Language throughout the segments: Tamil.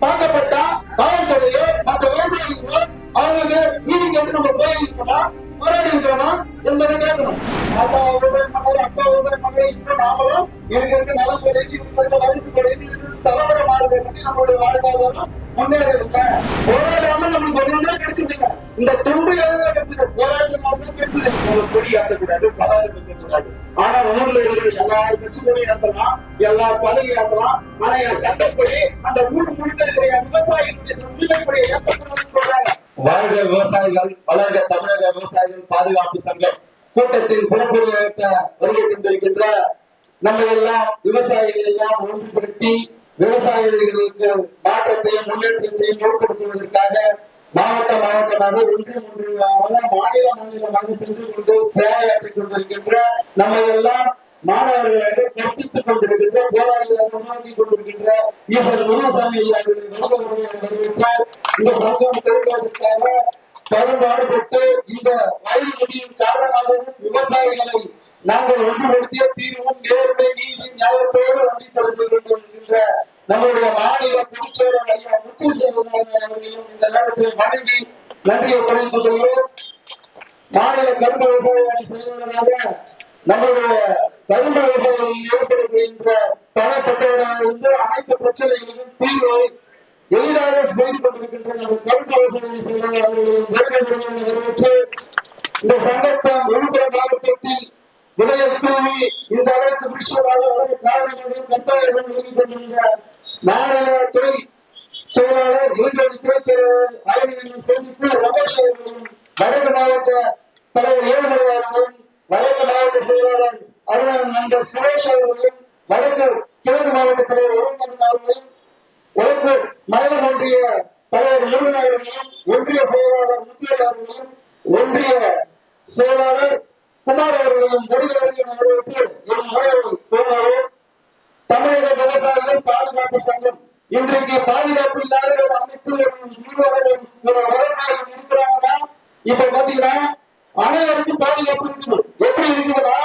தாக்கப்பட்டா எல்லா பதவி ஆனா என் சட்டப்படி அந்த ஊர் முழுக்க இருக்கிற விவசாயிகளுடைய உரிமைப்படி சொல்றாங்க. வாழ்க விவசாயிகள் வளர்க தமிழக விவசாயிகள் பாதுகாப்பு சங்கம். கூட்டத்தில் சிறப்பு வருகை தந்திருக்கின்ற நம்ம எல்லாம் விவசாயிகள் எல்லாம் ஒன்றுபடுத்தி விவசாயிகளுக்கு மாற்றத்தையும் முன்னேற்றத்தையும் ஏற்படுத்துவதற்காக மாவட்ட மாவட்டமாக ஒன்று ஒன்றியமாக மாநில மாநிலமாக சென்று கொண்டு சேவையாற்றிக் கொண்டிருக்கின்ற நம்ம எல்லாம் மாணவர்களாக கற்பித்துக் கொண்டிருக்கின்ற போராளிகளாக உருவாக்கி கொண்டிருக்கின்ற ஈஸ்வர் முருகசாமி அவர்களை வரவேற்றார் இந்த சங்கம் தொழில்வதற்காக பெரும்பாடுபட்டு இந்த வயது முதியின் காரணமாகவும் விவசாயிகளை நாங்கள் ஒன்றுபடுத்திய தீர்வும் நேர்மை நீதி நியாயத்தோடு நன்றி தெரிவித்துக் கொண்டிருக்கின்ற நம்முடைய மாநில பொதுச்செயலர் ஐயா முத்துசேகரன் அவர்களையும் இந்த நேரத்தில் வணங்கி நன்றியை தெரிவித்துக் கொள்கிறோம். மாநில கரும்பு விவசாய செயலாளராக நம்முடைய கரும்பு விவசாயிகளில் ஏற்படுகின்ற பணப்பட்டவராக இருந்து அனைத்து பிரச்சனைகளிலும் தீர்வை எளிதாக செய்து கொண்டிருக்கின்ற நம்ம கரும்பு விவசாயிகள் அணி செயலாளர் அவர்களையும் வருகை வருகை வரவேற்று இந்த சங்கத்தை விழுப்புரம் மாவட்டத்தில் விலையை தூவி இந்த அளவுக்கு விஷயமாக வளர காரணமாக கட்டாயம் விலகி கொண்டிருந்த மாநில துறை செயலாளர் இளைஞர் துறை செயலாளர் ஆய்வு சந்திப்பு ரமேஷ் அவர்களும் வடக்கு மாவட்ட தலைவர் ஏழுமலை வடக்கு மாவட்ட செயலாளர் அருணன் நண்பர் சுரேஷ் அவர்களையும் வடக்கு கிழக்கு மாவட்ட தலைவர் உரங்கன் அவர்களையும் வடக்கு மயிலம் ஒன்றிய தலைவர் முருகன் அவர்களையும் ஒன்றிய செயலாளர் முத்தியல் அவர்களையும் ஒன்றிய செயலாளர் குமார் அவர்களையும் முடிவர்கள் வரவேற்று என் உரையை தோன்றும் தமிழக விவசாயிகள் பாதுகாப்பு சங்கம் இன்றைக்கு பாதுகாப்பு இல்லாத ஒரு அமைப்பு ஒரு நிறுவனம் ஒரு விவசாயிகள் இருக்கிறாங்கன்னா இப்ப பாத்தீங்கன்னா அனைவருக்கும் பாதுகாப்பு இருக்குது எப்படி இருக்குதுன்னா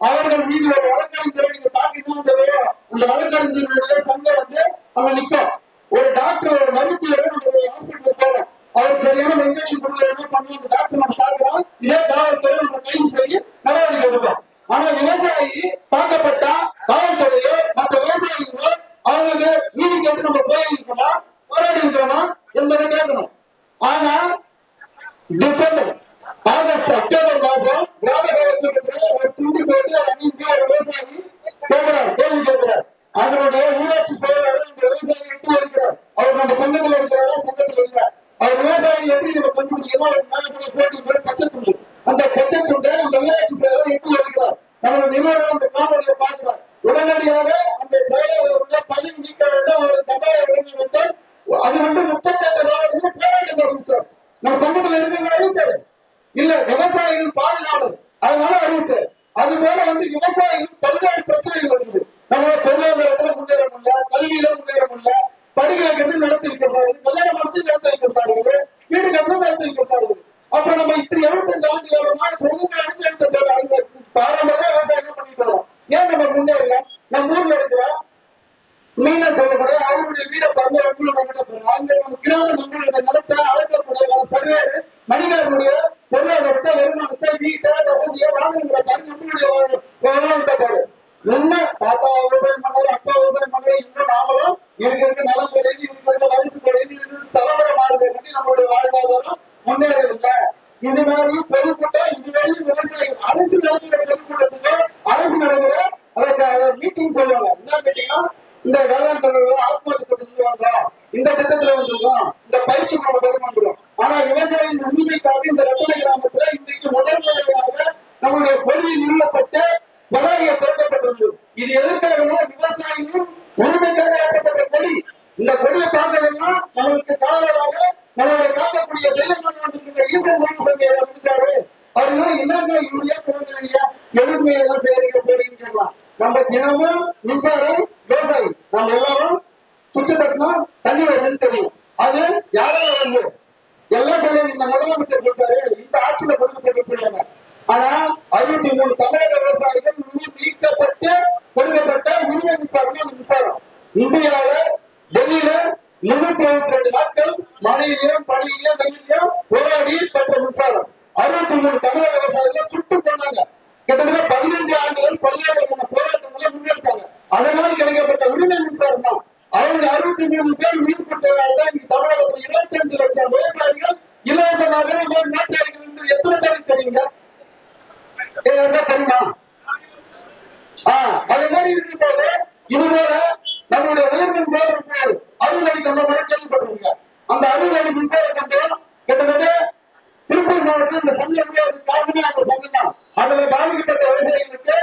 அவர்கள் மீது ஒரு வழக்கறிஞரை நீங்க பாத்தீங்கன்னா இந்த வே- இந்த வழக்கறிஞர்களுடைய சங்கம் வந்து அங்க நிக்கும் ஒரு டாக்டர் ஒரு மருத்துவர் நம்ம ஹாஸ்பிட்டல் போறோம் அவர் சரியான இன்ஜெக்ஷன் கொடுக்கல என்ன பண்ணி அந்த டாக்டர் நம்ம பார்க்கிறோம் இதே காவல்துறை நம்ம கைது செய்து நடவடிக்கை எடுக்கும் ஆனா விவசாயி தாக்கப்பட்டா காவல்துறையோ மற்ற விவசாயிகளோ அவங்களுக்கு நீதி கேட்டு நம்ம போய் இருக்கணும் போராடி இருக்கணும் என்பதை கேட்கணும் ஆனா டிசம்பர் ஆகஸ்ட் அக்டோபர் மாசம் கிராம சபை கூட்டத்துல ஒரு துண்டு போட்டு அணிந்து ஒரு விவசாயி கேட்கிறார் கேள்வி கேட்கிறார் அதனுடைய ஊராட்சி செயலாளர் இந்த விவசாயி விட்டு இருக்கிறார் அவர் நம்ம சங்கத்துல இருக்கிறாரா சங்கத்துல இல்ல அவர் விவசாயி எப்படி நம்ம கொண்டு முடியுமோ ஒரு நாளைக்கு போட்டி போய் பச்சை துண்டு அந்த பச்சை துண்டை அந்த ஊராட்சி செயலாளர் எப்படி எடுக்கிறார் நம்மளோட நிறுவனம் அந்த காணொலியை பார்க்கிறார். உடனடியாக அந்த செயலாளருடைய பயிர் நீக்க வேண்டும் ஒரு தபாலை வழங்க வேண்டும். அது வந்து முப்பத்தி எட்டு மாவட்டத்தில் போராட்டம் அறிவிச்சார். நம்ம சங்கத்துல இருக்கிறவங்க அறிவிச்சாரு. இல்ல விவசாயிகள் பாதுகாவலர். அதனால அறிவிச்சார். அது போல வந்து விவசாயிகள் பல்வேறு பிரச்சனைகள் வருது. நம்ம பொருளாதாரத்துல முன்னேற முடியல கல்வியில முன்னேற முடியல படிக்க வைக்கிறது நடத்தி வைக்கிறாரு கல்யாணம் பண்ணி நடத்தி வைக்கிறாரு வீடு கட்டணும் நடத்தி வைக்கிறாரு அப்ப நம்ம இத்தனை எழுபத்தஞ்சு ஆண்டு காலமா சுதந்திர எடுத்து எழுபத்தஞ்சு ஆண்டு பாரம்பரிய விவசாயம் தான் பண்ணிட்டு வரோம் ஏன் நம்ம முன்னேறல நம்ம ஊர்ல இருக்கிற மீனன் சொல்லக்கூடிய அவருடைய வீட பார்த்து நம்மளோட வீட பாருங்க அங்க நம்ம கிராம நம்மளுடைய நிலத்தை அழைக்கக்கூடிய வர சர்வேர் மணிகாரனுடைய பொருளாதாரத்தை வருமானத்தை வீட்டை வசதியை வாகனங்களை பாரு நம்மளுடைய வா- வருமானத்தை பாரு என்ன தாத்தா விவசாயம் பண்ணாரு அப்பா விவசாயம் பண்ணாரு இன்னும் நாமளும் இருக்க இருக்க நலம் கிடையாது இருக்க இருக்க வயசு கிடையாது இருக்க தலைமுறை மாறுதை பற்றி நம்மளுடைய முன்னேறவில்லை. இந்த மாதிரி பொதுக்கூட்டம் இதுவரையும் விவசாயிகள் அரசு நடத்துகிற பொதுக்கூட்டத்துக்கு அரசு நடத்துகிற அதற்கு மீட்டிங் சொல்லுவாங்க. என்ன மீட்டிங்னா இந்த வேளாண் தொழில்கள் ஆத்மஹத்தி திட்டத்துல வந்தோம் இந்த திட்டத்துல வந்துருக்கோம் இந்த பயிற்சி நம்ம பெற வந்துடும் ஆனா விவசாயிகள் உரிமைக்காக இந்த ரத்தன கிராமத்துல இன்றைக்கு முதல் முதலாக நம்மளுடைய கொடி நிறுவப்பட்டு பலகையை திறக்கப்பட்டது இது எதற்காகனா விவசாயியின் உரிமைக்காக ஏற்கப்பட்ட கொடி. இந்த கொடியை பார்த்ததுன்னா நம்மளுக்கு காவலாக நம்மளை காக்கக்கூடிய தெய்வமாக வந்திருக்கிற ஈசன் ராமசாமி ஐயா வந்துட்டாரு அவர்கள் என்னங்க இவரையா பிறந்தீங்க எதுங்க எல்லாம் செய்யறீங்க போறீங்கன்னு கேட்கலாம். நம்ம தினமும் மின்சாரம் விவசாயி நம்ம எல்லாரும் சுவிட்ச தட்டினா தண்ணி வருதுன்னு தெரியும். அது யாரால வந்து? எல்லாம் சொல்லுவாங்க இந்த முதலமைச்சர் கொடுத்தாரு இந்த ஆட்சியில கொடுக்கப்பட்டு சொல்லுவாங்க. ஆனா அறுபத்தி மூணு தமிழக விவசாயிகள் நீக்கப்பட்டு கொடுக்கப்பட்ட உரிமை மின்சாரம் அந்த மின்சாரம். இந்தியாவில டெல்லியில முன்னூத்தி எழுபத்தி ரெண்டு நாட்கள் மழையிலையும் பனியிலையும் வெயிலையும் போராடி பெற்ற மின்சாரம். அறுபத்தி மூணு தமிழக விவசாயிகள் சுட்டு போனாங்க கிட்டத்தட்ட பதினஞ்சு ஆண்டுகள் பல்வேறு போராட்டங்களை முன்னெடுத்தாங்க. அதனால் கிடைக்கப்பட்ட உரிமை மின்சாரம் தான். அவங்க அறுபத்தி மூணு பேர் உயிர் கொடுத்ததுனால தான் இன்னைக்கு தமிழகத்துல இருபத்தி அஞ்சு லட்சம் விவசாயிகள் இலவசமாக நம்ம நாட்டு அடிக்கிறது எத்தனை பேருக்கு தெரியுங்க? தெரியுமா ஆஹ் அதே மாதிரி இருக்கும்போது இது போல நம்மளுடைய உயர்மின் போர் போல் அறுபது அடி கம்பம் வரை கேள்விப்பட்டிருக்கீங்க அந்த அறுபது அடி மின்சார கம்பம் கிட்டத்தட்ட திருப்பூர் மாவட்டத்தில் இந்த சங்கம் உருவாவதற்கு காரணமே அந்த சங்கம் தான் அதுல பாதிக்கப்பட்ட விவசாயிகளுக்கு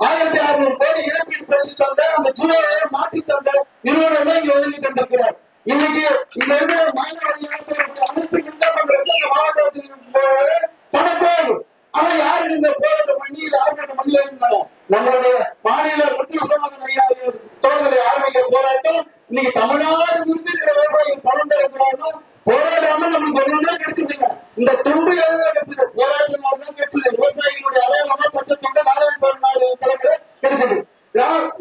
ஆயிரத்தி அறுநூறு கோடி இழப்பீடு பெற்று தந்த அந்த ஜீவோவை மாற்றி தந்த நிறுவனம் தான் இங்க ஒதுக்கி தந்திருக்கிறார் இன்னைக்கு இந்த இருக்கிற மாணவர்கள் அனைத்து மின்சாரங்களுக்கு அந்த மாவட்ட ஆட்சியருக்கு பணம் போகுது ஆனா யாரு இந்த போராட்ட மண்ணியில் ஆர்ப்பாட்ட மண்ணில் இருந்தாங்க நம்மளுடைய மாநில முத்துவசமாக ஐயா தோட்டத்தில் ஆரம்பிக்க போராட்டம். இன்னைக்கு தமிழ்நாடு முடிஞ்சிருக்கிற விவசாயிகள் பணம் தருகிறாங்கன்னா போராடாம நம்மளுக்கு ஒண்ணுமே கிடைச்சதுங்க இந்த துண்டு எதுவும் கிடைச்சது? போராட்டனால தான் கிடைச்சது. விவசாயிகளுடைய அடையாளமா பச்சை துண்டு நாராயணசாமி நாடு தலைமையில கிடைச்சது.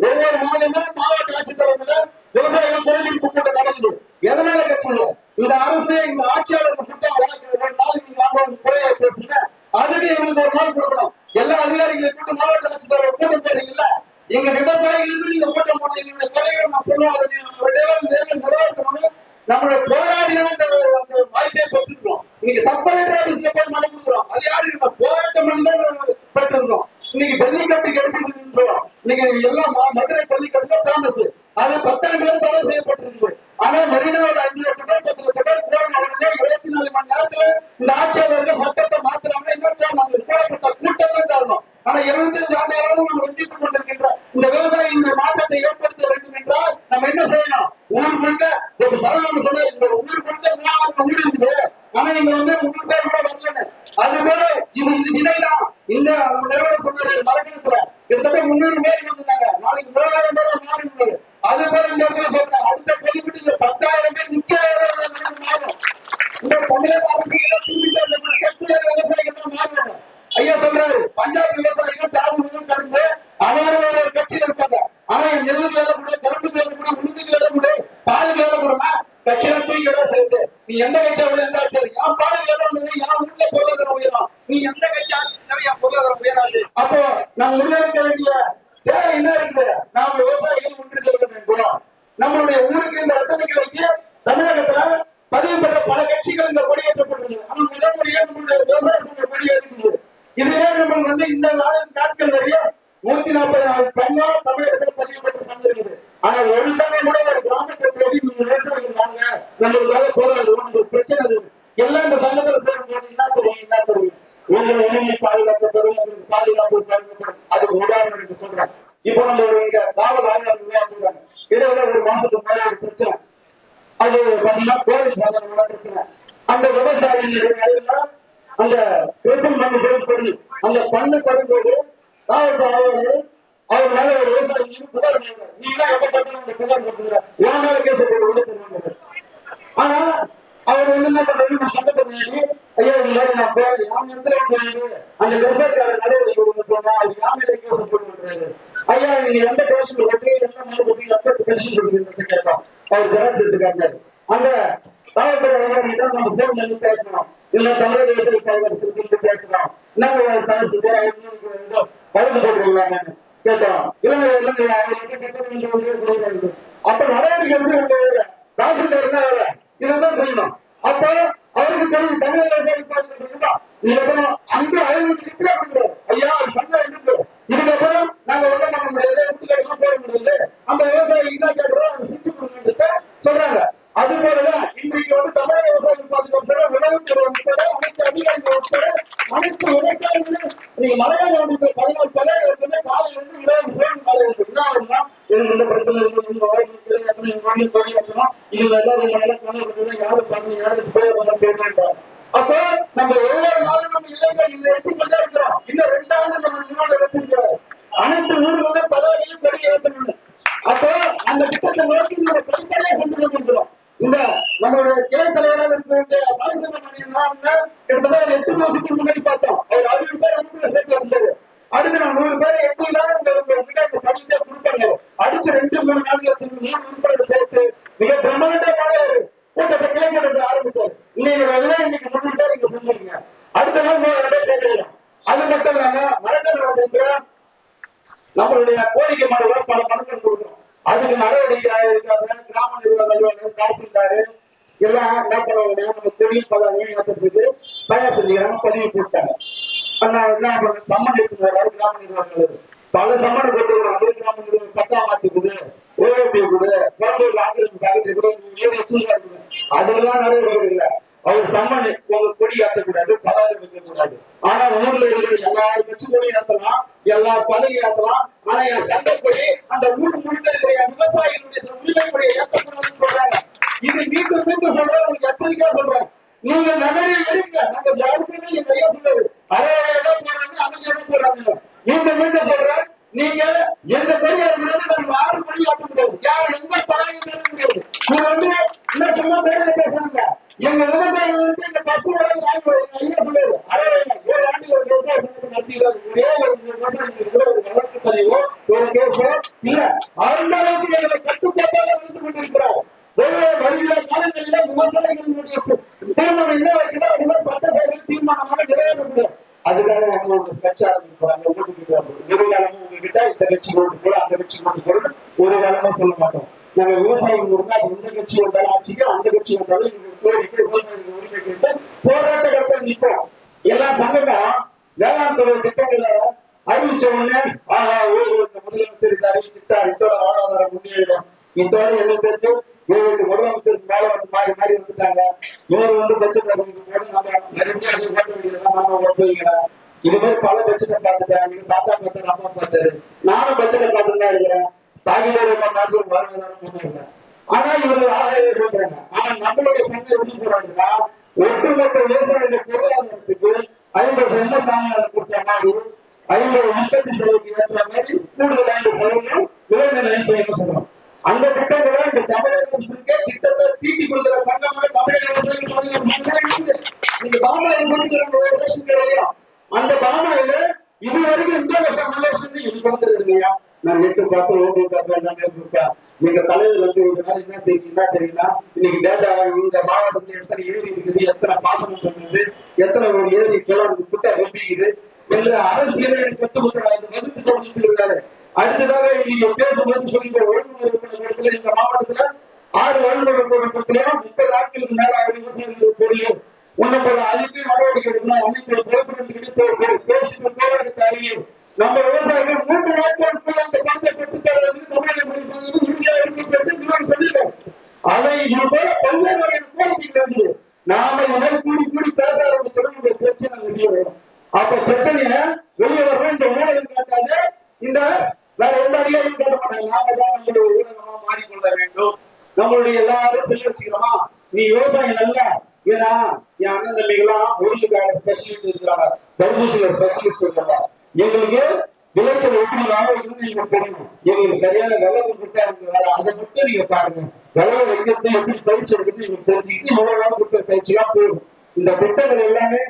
ஒவ்வொரு மாதமும் மாவட்ட ஆட்சித்தலைமையில விவசாயிகள் குறைதீர்ப்பு கூட்டம் நடந்தது. எதனால கிடைச்சது? இந்த அரசு இந்த ஆட்சியாளருக்கு கொடுத்தா இந்த ஒரு நாளைக்கு நாங்க வாங்க குறைய பேசுங்க அதுக்கு எங்களுக்கு ஒரு நாள் கொடுக்கணும். எல்லா அதிகாரிகளையும் கூட்டு மாவட்ட எங்க விவசாயிகளுக்கு நீங்க ஓட்டம் போன எங்களுடைய குறைகள் நான் சொல்லுவோம் அதை நீங்க நேரில் நிறைவேற்றணும் நம்மளோட போராடி தான் அந்த அந்த வாய்ப்பை பெற்றிருக்கோம் இன்னைக்கு சப் கலெக்டர் ஆபீஸ்ல போய் மனு கொடுக்குறோம். அது யாரு? நம்ம போராட்டம் பண்ணி தான் பெற்றுருக்கோம் இன்னைக்கு ஜல்லிக்கட்டு கிடைச்சிருக்கிறோம் இன்னைக்கு எல்லாம் மதுரை ஜல்லிக்கட்டு ஃபேமஸ் அது பத்தாண்டுகள் தடை செய்யப்பட்டிருக்குது. ஆனா மெரினாவோட அஞ்சு லட்சம் பேர் பத்து லட்சம் பேர் போன உடனே இருபத்தி நாலு மணி நேரத்துல இந்த ஆட்சியாளர்கள் சட்டத்தை மாத்துறாங்க. என்ன காரணம் அங்க கூடப்பட்ட கூட்டம் தான் காரணம். ஆனா இருபத்தஞ்சு ஆண்டுகளாக நம்ம வஞ்சித்துக் கொண்டு உரிமை பாதுகாக்கப்படும் பாதுகாப்பு வழங்கப்படும் அதுக்கு உதாரணம் எனக்கு சொல்றேன் இப்போ நம்ம ஒரு இங்க காவல் ஆய்வாளர் விளையாடுறாங்க இடையில ஒரு மாசத்துக்கு மேல ஒரு பிரச்சனை அது பாத்தீங்கன்னா கோவில் சாதனங்களோட பிரச்சனை அந்த விவசாயிகள் அந்த விவசாயம் மண்ணு பொருட்படி அந்த பண்ணு படும்போது காவல்துறை ஆய்வாளர் அவர் மேல ஒரு விவசாயி மீது புகார் பண்ணுறாரு. நீ தான் எப்ப பார்த்தாலும் அந்த புகார் கொடுத்துக்கிற உன் மேல கேஸ் போட்டு உள்ள ஆனா அவர் வந்து என்ன பண்றாரு சட்டத்தை சங்கத்தை முன்னாடி ஐயா இந்த மாதிரி நான் இடத்துல அந்த கசர்கார நடவடிக்கை கொடுங்க சொன்னா அவர் கேஸ் போட்டு ஐயா நீங்க எந்த பேஷன் பத்தி எந்த மனு பத்தி எப்ப பேஷன் கொடுக்குறீங்க கேட்போம் அவர் ஜெராக்ஸ் எடுத்து காட்டினாரு அந்த காவல்துறை அதிகாரிகிட்ட நம்ம போன் பண்ணி பேசணும் இல்ல தமிழக விவசாய பாதுகாப்பு சிறுத்தை பேசணும் நாங்க தமிழ் சிறுத்தை வழக்கு போட்டுருக்கலாங்க கேட்டோம் இல்லங்க இல்லங்க. அவர்கிட்ட அப்ப நடவடிக்கை வந்து உங்க வேலை. தாசில்தார் என்ன வேலை? இதான் செய்யணும். அப்ப அவருக்கு தெரியும் தமிழக விவசாய பாதுகாப்பு இதுக்கப்புறம் அந்த ஐநூறு ரிப்ளை கொடுக்குறாரு ஐயா அது சங்கம் இருக்கு இதுக்கப்புறம் நாங்க ஒன்றும் பண்ண முடியாது விட்டு கடைலாம் போட முடியாது. அந்த விவசாயி என்ன கேட்கிறோம் அதை செஞ்சு கொடுங்கன்னு சொல்றாங்க. அது போலதான் இன்றைக்கு வந்து தமிழக விவசாயிகள் பாதுகாப்பு சங்கம் உணவுத்துறை உட்பட அனைத்து அதிகாரிகள் உட்பட அனைத்து விவசாயிகளும் நீங்க மலையாள வண்டிக்கு பதினாறு பேரை வச்சுன்னா காலையில இருந்து இரவு போன் காலையில் என்ன ஆகுதுன்னா எனக்கு இந்த பிரச்சனை இருக்குது உங்க வாழ்க்கை கிடையாது இந்த வழக்கு கிடையாதுன்னா இதுல எல்லாம் ரொம்ப நேரம் கணக்கு யாரு பாருங்க யாரு பேசணும் தெரியலன்றாங்க அப்போ நம்ம ஒவ்வொரு நாளும் நம்ம இல்லைங்க இந்த எட்டு கொண்டே இருக்கிறோம். இந்த ரெண்டு ஆண்டு நம்ம நிறுவனம் வச்சிருக்கிறோம். அனைத்து ஊர்களும் பதவியும் பெரிய ஏற்றணும் அப்போ அந்த திட்டத்தை நோக்கி நம்ம படிப்படியாக சென்று கொண்டிருக்கிறோம் இந்த நம்மளுடைய கிளை தலைவராக இருக்க வேண்டிய பாலசுப்ரமணியன் கிட்டத்தட்ட எட்டு மாசத்துக்கு முன்னாடி பார்த்தோம். அவர் அறுபது பேர் சேர்த்து வச்சிருக்காரு அடுத்து நான் நூறு பேரை எப்படிலாம் இந்த உங்ககிட்ட இந்த படித்தை கொடுப்பாங்க அடுத்து ரெண்டு மூணு நாட்களுக்கு நூறு உறுப்பினர் சேர்த்து மிக பிரம்மாண்ட நம்ம கிட்ட மேல ஒரு கூட்டத்தை கிளைக்கிறது ஆரம்பிச்சாரு இன்னைக்கு விலை இன்னைக்கு முன்னிட்டு நீங்க செஞ்சிருக்கீங்க அடுத்த நாள் மூணு சேர்க்கிறோம் அது மட்டும் இல்லாம மரக்கன் அப்படிங்கிற நம்மளுடைய கோரிக்கை மனுவை பல மனுக்கள் கொடுக்குறோம் அதுக்கு நடவடிக்கை இருக்காத கிராம நிர்வாக அலுவலர் தாசில்தாரு எல்லாம் என்ன பண்ணுவாங்க நம்ம கொடி பதாதையும் ஏற்றத்துக்கு தயார் செஞ்சுக்கிறாங்க பதிவு போட்டாங்க ஆனா சம்மன் எடுத்துட்டு வர்றாரு கிராம நிர்வாக அலுவலர் பல சம்மனை கொடுத்தவர்கள் அதே கிராம நிர்வாகம் பட்டா மாத்தி கொடு ஓஏபி கொடு குழந்தைகள் ஆக்கிரமிப்பு அகற்றி கொடு ஏரியா தூய்மை அதெல்லாம் நடவடிக்கை இல்லை அவர் சம்மன் உங்க கொடி ஏற்றக்கூடாது பதாதை வைக்க கூடாது ஆனா ஊர்ல இருக்கிற எல்லாரும் வச்சு கொடி ஏத்தலாம் எல்லா பதவி ஏத்தலாம் ஆனா என் சண்டை கொடி அந்த ஊர் முழுக்க இருக்கிற என் விவசாயிகளுடைய உரிமை கொடியை ஏற்றக்கூடாதுன்னு சொல்றாங்க. இது மீண்டும் மீண்டும் சொல்றேன் உங்களுக்கு எச்சரிக்கையா சொல்றேன். நீங்க நகரில் எடுங்க நாங்க யாருக்குமே எங்க ஐயா சொல்றாரு அறுபது இடம் போறாங்க அமைச்சர் போறாங்க மீண்டும் மீண்டும் சொல்றேன் நீங்க எந்த பெரியார் நாங்க ஆறு மணி ஆட்ட முடியாது யார் எந்த பழகி தர முடியாது நீங்க வந்து என்ன சும்மா பேரில் பேசுறாங்க எங்க விவசாயிகள் வந்து எங்க பசு வளர்ந்து வாங்கி எங்க ஐயா சொல்றாரு அறுபது ஏழு ஆண்டு ஒரு விவசாய சங்கத்தை நடத்திக்கிறாரு ஒரே ஒரு விவசாயத்துக்கு கூட ஒரு வழக்கு பதிவோ ஒரு கேஸோ இல்ல அந்த அளவுக்கு எங்களை கட்டுப்பாட்டாக நடந்து கொண்டிருக்கிறார் ஒவ்வொரு வருகிற காலங்களில விவசாயிகளுடைய தீர்மானம் என்ன சட்டசபையில் தீர்மானமாக முடியும் அதுக்காக உங்களோட கட்சி ஆரம்பிக்கிறாங்க ஒரு காலமும் உங்ககிட்ட இந்த கட்சி ஓட்டு போட அந்த கட்சி ஓட்டு போட ஒரு காலமா சொல்ல மாட்டோம் நாங்க விவசாயம் கொடுத்தா அது இந்த கட்சி வந்தாலும் ஆட்சிக்கு அந்த கட்சி வந்தாலும் கோரிக்கை விவசாயிகள் உரிமை கேட்டு போராட்ட காலத்தில் நிற்போம். எல்லா சங்கமும் வேளாண் துறை திட்டங்களை அறிவிச்ச உடனே ஆஹா ஊருக்கு வந்த முதலமைச்சர் இதை அறிவிச்சுட்டார் இதோட வாழ்வாதாரம் முன்னேறிடும். இதோட எழுபது பேருக்கு ஏழு முதலமைச்சர் மேல வந்து மாறி மாறி வந்துட்டாங்க. இவர் வந்து பட்ஜெட் போது மறுபடியும் வேண்டியதான் இது மாதிரி பல பட்ஜெட்டை பார்த்துட்டேன் நீங்க தாத்தா பார்த்தாரு அம்மா பார்த்தாரு நானும் பட்ஜெட்டை பார்த்துட்டு தான் இருக்கிறேன். தாகிதார நாட்டு வாழ்வாதாரம் முன்னேறல. ஆனா இவர்கள் ஆதாயம் இருக்கிறாங்க. ஆனா நம்மளுடைய சங்கம் எப்படி போறாங்கன்னா ஒட்டுமொத்த விவசாயிகள் பொருளாதாரத்துக்கு ஐம்பது செல்ல சாமியாளர் கொடுத்த மாதிரி ஐம்பது உற்பத்தி செலவுக்கு ஏற்ற மாதிரி கூடுதலான செலவையும் விளைந்த விளைநிலை செய்யணும் சொல்றோம். அந்த திட்டங்களை இந்த தமிழக அரசுக்கு திட்டத்தை தீட்டி கொடுக்கிற சங்கமாக தமிழக அரசு பாதுகாப்பு சங்கம் பாமாயில் கொடுக்குற ரேஷன் கடையிலையும் அந்த பாமாயில இது வரைக்கும் இந்த வருஷம் நல்ல வருஷம் இது கொடுத்துருது இல்லையா? நான் நெட்டு பார்த்து ஓட்டு பார்த்து எல்லாமே இருக்கா நீங்க தலைவர் வந்து ஒரு நாள் என்ன தெரியும் என்ன தெரியும்னா இன்னைக்கு டேட்டா இந்த மாவட்டத்துல எத்தனை ஏரி இருக்குது எத்தனை பாசனம் பண்ணுது எத்தனை ஏரி கிளம்பு குட்டை ரொம்பிக்குது என்று அரசியலை கற்றுக் கொடுக்குறாரு வகுத்து கொடுத்துட்டு அடுத்ததாக நீங்க பேசும்போது சொல்லிட்டு இடத்துல இந்த மாவட்டத்துல ஆறு வழிமுறை கூட்டத்திலையும் முப்பது ஆட்களுக்கு மேல ஆறு விவசாயிகளுக்கு தெரியும் உன்னை போல அதுக்கு நடவடிக்கை எடுக்கணும் அமைச்சர் சிவப்பு பேசி பேசிட்டு போராட்டத்தை அறிவியும் நம்ம விவசாயிகள் மூன்று நாட்களுக்குள்ள அந்த பணத்தை பெற்று தருவதற்கு தமிழக அரசு உறுதியாக இருக்கும் நிறுவனம் அதை இது போல பல்வேறு வகையான கோரிக்கைகள் நாம இந்த கூடி கூடி பேச ஆரம்பிச்சோம் இந்த பிரச்சனை வெளியே வரும். நம்மளுடைய எல்லாரும் செல்ல வச்சுக்கிறோமா? நீ விவசாயம் நல்ல. ஏன்னா என் அண்ணன் தம்பிகளாம் முருங்கைக்கான ஸ்பெஷலிஸ்ட் இருக்கிறாங்க. தர்பூசியில ஸ்பெஷலிஸ்ட் இருக்காங்க எங்களுக்கு விளைச்சல் எப்படி வாங்கணும்னு வைக்கணும்னு எங்களுக்கு தெரியும். எங்களுக்கு சரியான விலை கொடுத்தா இருக்கிறதால அதை மட்டும் நீங்க பாருங்க. விலை வைக்கிறது எப்படி பயிற்சி எடுக்கிறது எங்களுக்கு தெரிஞ்சுக்கிட்டு இவ்வளவு நாள் கொடுத்த பயிற்சிலாம் போதும். இந்த திட்டங்கள் எல்லாமே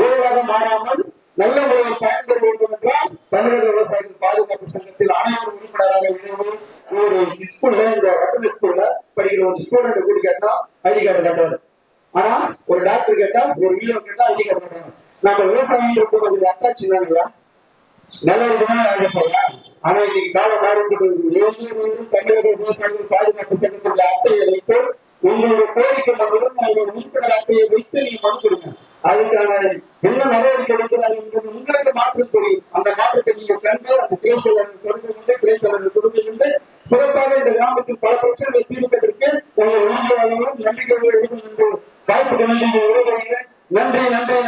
ஊழலாக மாறாமல் நல்ல முறையில் பயன்பெற வேண்டும் என்றால் தமிழக விவசாயிகள் பாதுகாப்பு சங்கத்தில் அனைவரும் உறுப்பினராக இணைவோம் ஒரு ஸ்கூல்ல இந்த ரத்தன ஸ்கூல்ல படிக்கிற ஒரு ஸ்டூடெண்ட் கூடி கேட்டா ஐடி கார்டு கட்டுவார். ஆனா ஒரு டாக்டர் கேட்டா ஒரு வீடியோ கேட்டா ஐடி கார்டு கட்டுவாங்க நம்ம விவசாயம் கொஞ்சம் அத்தாட்சி தானுங்களா நல்ல விதமான விவசாயம் ஆனா இன்னைக்கு காலம் மாறிவிட்டு தமிழக விவசாயிகள் பாதுகாப்பு சங்கத்துடைய அட்டையை வைத்து உங்களோட கோரிக்கை மனுடன் உங்களோட உறுப்பினர் அட்டையை வைத்து நீங்க மனு கொடுங்க. அதுக்கான என்ன நடவடிக்கை எடுக்கிறாங்க என்பது உங்களுக்கு மாற்றம் தெரியும். அந்த மாற்றத்தை நீங்க கண்டு அந்த பேசுவதற்கு கொடுக்க கொண்டு கிளைத்தவர்கள் கொடுக்க கொண்டு சிறப்பாக இந்த கிராமத்தில் பல பிரச்சனைகளை தீர்ப்பதற்கு உங்கள் உணர்வாளர்களும் நம்பிக்கையோடு இருக்கும் என்று வாய்ப்புக்கு நன்றி நன்றி நன்றி.